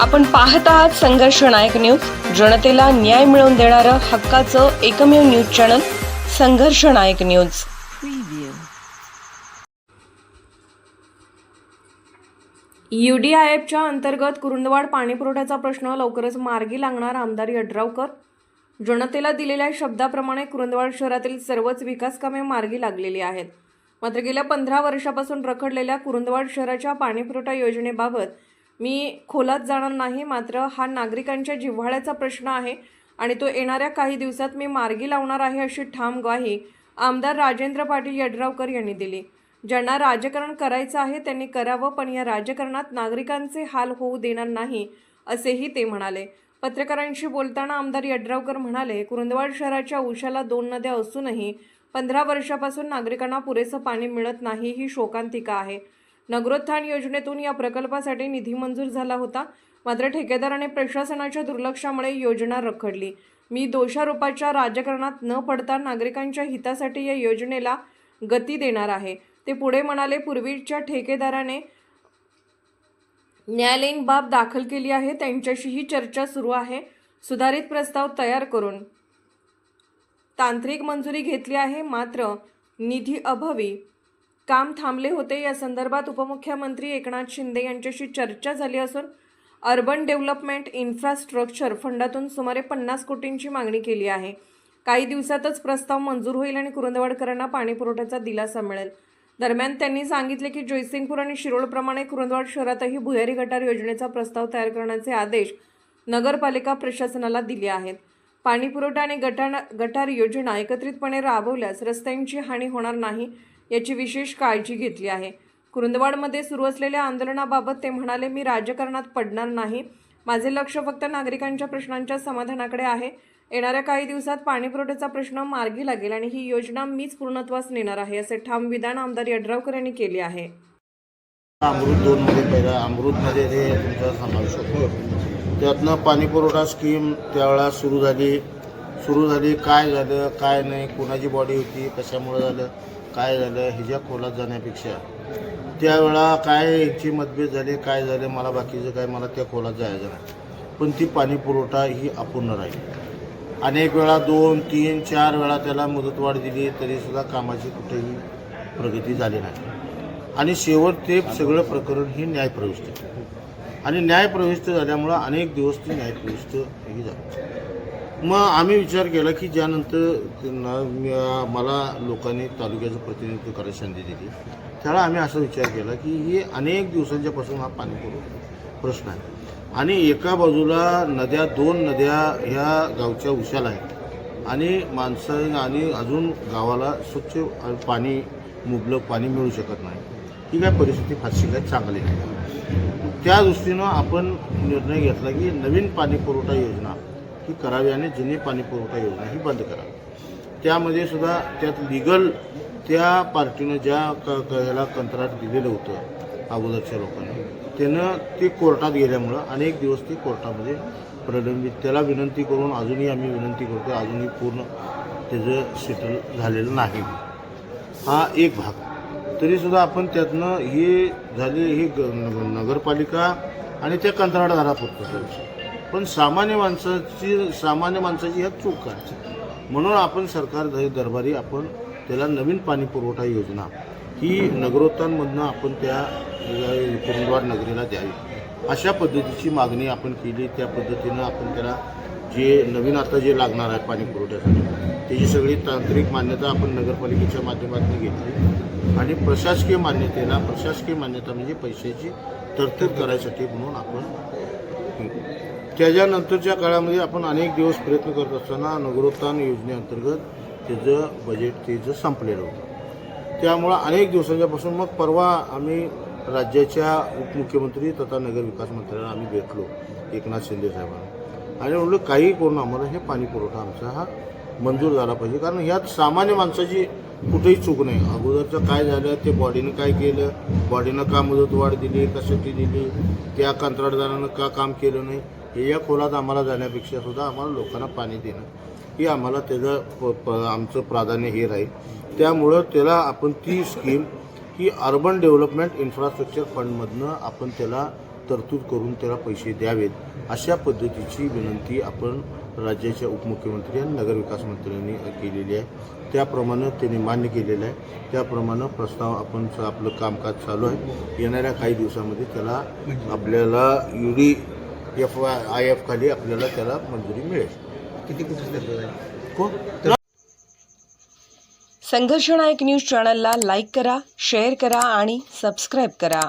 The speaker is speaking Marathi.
आपण पाहत आहात संघर्ष नायक न्यूज. जनतेला न्याय मिळवून देणारं हक्काचं एकमेव न्यूज चॅनल संघर्ष नायक न्यूज. युडीआयएफच्या अंतर्गत कुरुंदवाड पाणीपुरवठ्याचा प्रश्न लवकरच मार्गी लागणार आमदार यड्रावकर. जनतेला दिलेल्या शब्दाप्रमाणे कुरुंदवाड शहरातील सर्वच विकास कामे मार्गी लागलेली आहेत. मात्र गेल्या पंधरा वर्षापासून रखडलेल्या कुरुंदवाड शहराच्या पाणीपुरवठा योजनेबाबत मी खोलात जाणार नाही मात्र हा नागरिकांच्या जिव्हाळ्याचा प्रश्न आहे आणि तो येणाऱ्या काही दिवसात मी मार्गी लावणार आहे अशी ठाम ग्वाही आमदार राजेंद्र पाटील यड्रावकर यांनी दिली. ज्यांना राजकारण करायचं आहे त्यांनी करावं पण या राजकारणात नागरिकांचे हाल होऊ देणार नाही असेही ते म्हणाले. पत्रकारांशी बोलताना आमदार यड्रावकर म्हणाले कुरुंदवाड शहराच्या उशाला दोन नद्या असूनही पंधरा वर्षापासून नागरिकांना पुरेसं पाणी मिळत नाही ही शोकांतिका आहे. नगरोत्थान योजनेतून या प्रकल्पासाठी निधी मंजूर झाला होता. मात्र ठेकेदाराने प्रशासनाच्या दुर्लक्षामुळे योजना रखडली. मी दोषारोपाच्या राजकारणात न पडता नागरिकांच्या हितासाठी या योजनेला गती देणार आहे. ते पुढे म्हणाले पूर्वीच्या ठेकेदाराने न्यायालयीन बाब दाखल केली आहे. त्यांच्याशीही चर्चा सुरू आहे. सुधारित प्रस्ताव तयार करून तांत्रिक मंजुरी घेतली आहे. मात्र निधी अभावी काम थांबले होते. या संदर्भात उपमुख्यमंत्री एकनाथ शिंदे यांच्याशी चर्चा झाली असून अर्बन डेव्हलपमेंट इन्फ्रास्ट्रक्चर फंडातून सुमारे पन्नास कोटींची मागणी केली आहे. काही दिवसातच प्रस्ताव मंजूर होईल आणि कुरुंदवाडकरांना पाणीपुरवठ्याचा दिलासा मिळेल. दरम्यान त्यांनी सांगितले की जयसिंगपूर आणि शिरोळप्रमाणे कुरुंदवाड शहरातही भुयारी गटार योजनेचा प्रस्ताव तयार करण्याचे आदेश नगरपालिका प्रशासनाला दिले आहेत. पाणीपुरवठा आणि गटार गटार योजना एकत्रितपणे राबवल्यास रस्त्यांची हानी होणार नाही याची विशेष काळजी घेतली आहे. कुरुंदवाडमध्ये सुरू असलेल्या आंदोलनाबाबत ते म्हणाले मी राजकारणात पडणार नाही. माझे लक्ष फक्त नागरिकांच्या प्रश्नांच्या समाधानाकडे आहे. येणाऱ्या काही दिवसात पाणीपुरवठ्याचा प्रश्न मार्गी लागेल आणि ही योजना मीच पूर्णत्वास नेणार आहे असे ठाम विधान आमदार यड्रावकर यांनी केले आहे. अमृत दोनमध्ये पहिला अमृतमध्ये ते तुमचा समावेश होतो. त्यातनं पाणी पुरवठा स्कीम त्यावेळा सुरू झाली. सुरू झाली काय झालं काय नाही कोणाची बॉडी होती कशामुळे झालं काय झालं ह्याच्या खोलात जाण्यापेक्षा. त्यावेळा काय यांची मतभेद झाले काय झाले मला बाकीचं काय मला त्या खोलात जायचं नाही. पण ती पाणी पुरवठा ही अपूर्ण राहील. अनेक वेळा दोन तीन चार वेळा त्याला मुदतवाढ दिली तरीसुद्धा कामाची कुठेही प्रगती झाली नाही. आणि शेवट ते सगळं प्रकरण हे न्यायप्रविष्ट. आणि न्यायप्रविष्ट झाल्यामुळं अनेक दिवस ते न्यायप्रविष्ट ही झालं. मग आम्ही विचार केला की ज्यानंतर त्यांना मला लोकांनी तालुक्याचं प्रतिनिधित्व करायची संधी दिली. त्याला आम्ही असा विचार केला की हे अनेक दिवसांच्यापासून हा पाणी पुरवठा प्रश्न आहे. आणि एका बाजूला नद्या दोन नद्या ह्या गावच्या उशाला आहेत. आणि माणसं आणि अजून गावाला स्वच्छ पाणी मुबलक पाणी मिळू शकत नाही. ही काय परिस्थिती फारशी काय चांगली नाही. त्या दृष्टीनं आपण निर्णय घेतला की नवीन पाणी पुरवठा योजना ही करावी आणि जुनी पाणीपुरवठा योजना ही बंद करावी. त्यामध्ये सुद्धा त्यात लिगल त्या पार्टीनं ज्या क क- ह्याला कंत्राट दिलेलं होतं अगोदरच्या लोकांनी त्यानं ते कोर्टात गेल्यामुळं अनेक दिवस ते कोर्टामध्ये प्रलंबित त्याला विनंती करून अजूनही आम्ही विनंती करतो अजूनही पूर्ण त्याचं सेटल झालेलं नाही. हा एक भाग. तरीसुद्धा आपण त्यातनं हे झाले ही ग- नगरपालिका आणि त्या कंत्राटदारापुरतं. पण सामान्य माणसाची सामान्य माणसाची ह्यात चूक आहे. म्हणून आपण सरकार दरबारी आपण त्याला नवीन पाणी पुरवठा योजना ही नगरोत्थानमधनं आपण त्या या कुरुंदवाड नगरीला द्यावी. अशा पद्धतीची मागणी आपण केली त्या पद्धतीनं आपण त्याला जे नवीन आता जे लागणार आहे पाणी पुरवठ्यासाठी त्याची सगळी तांत्रिक मान्यता आपण नगरपालिकेच्या माध्यमातून घेतली. आणि प्रशासकीय मान्यतेला प्रशासकीय मान्यता म्हणजे पैशाची तरतूद करायसाठी म्हणून आपण त्याच्यानंतरच्या काळामध्ये आपण अनेक दिवस प्रयत्न करत असताना नगरोत्थान योजनेअंतर्गत त्याचं बजेट त्याचं संपलेलं होतं. त्यामुळं अनेक दिवसांच्यापासून मग परवा आम्ही राज्याच्या उपमुख्यमंत्री तथा नगर विकास मंत्र्यांना आम्ही भेटलो एकनाथ शिंदे साहेबांना. आणि म्हणलं काही करून आम्हाला हे पाणी पुरवठा आमचा हा मंजूर झाला पाहिजे. कारण ह्यात सामान्य माणसाची कुठेही चूक नाही. अगोदरचं काय झालं ते बॉडीनं काय केलं? बॉडीनं का मुदतवाढ दिली कशाची दिली? त्या कंत्राटदारानं का काम केलं नाही? हे या खोलात आम्हाला जाण्यापेक्षा सुद्धा आम्हाला लोकांना पाणी देणं ही आम्हाला त्याचं प- आमचं प्राधान्य हे राहील. त्यामुळं त्याला आपण ती स्कीम ही अर्बन डेव्हलपमेंट इन्फ्रास्ट्रक्चर फंडमधनं आपण त्याला तरतूद करून त्याला पैसे द्यावेत अशा पद्धतीची विनंती आपण राज्याच्या उपमुख्यमंत्री आणि नगरविकास मंत्र्यांनी केलेली आहे. त्याप्रमाणे त्यांनी मान्य केलेलं आहे. त्याप्रमाणे प्रस्ताव आपण आपलं कामकाज चालू आहे. येणाऱ्या काही दिवसामध्ये त्याला आपल्याला ED F Y I F खाली आपल्याला त्याला मंजुरी मिळेल. किती कोटी संघर्ष नायक न्यूज चॅनलला लाईक करा शेअर करा आणि सबस्क्राईब करा.